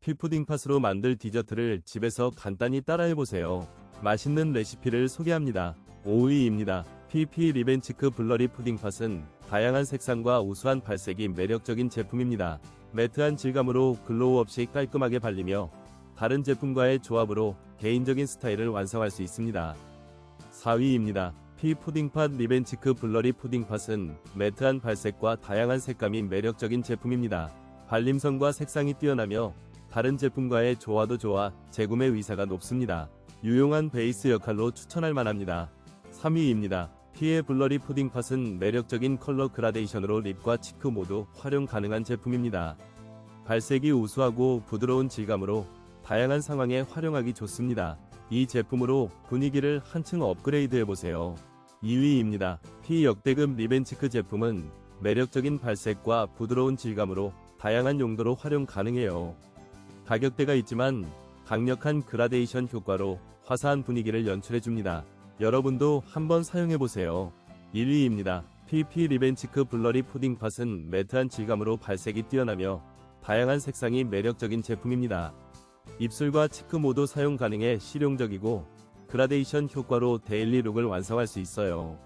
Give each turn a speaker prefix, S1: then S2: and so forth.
S1: 피푸딩 팥으로 만들 디저트를 집에서 간단히 따라해보세요. 맛있는 레시피를 소개합니다. 5위입니다. PP 리벤치크 블러리 푸딩 팥은 다양한 색상과 우수한 발색이 매력적인 제품입니다. 매트한 질감으로 글로우 없이 깔끔하게 발리며 다른 제품과의 조합으로 개인적인 스타일을 완성할 수 있습니다. 4위입니다. 피 푸딩팥 리벤치크 블러리 푸딩팥은 매트한 발색과 다양한 색감이 매력적인 제품입니다. 발림성과 색상이 뛰어나며 다른 제품과의 조화도 좋아 재구매 의사가 높습니다. 유용한 베이스 역할로 추천할 만합니다. 3위입니다. 피의 블러리 푸딩팥은 매력적인 컬러 그라데이션으로 립과 치크 모두 활용 가능한 제품입니다. 발색이 우수하고 부드러운 질감으로 다양한 상황에 활용하기 좋습니다. 이 제품으로 분위기를 한층 업그레이드 해보세요. 2위입니다. 피 역대급 리벤치크 제품은 매력적인 발색과 부드러운 질감으로 다양한 용도로 활용 가능해요. 가격대가 있지만 강력한 그라데이션 효과로 화사한 분위기를 연출해줍니다. 여러분도 한번 사용해보세요. 1위입니다. PP 리벤치크 블러리 푸딩팥은 매트한 질감으로 발색이 뛰어나며 다양한 색상이 매력적인 제품입니다. 입술과 치크 모두 사용 가능해 실용적이고 그라데이션 효과로 데일리 룩을 완성할 수 있어요.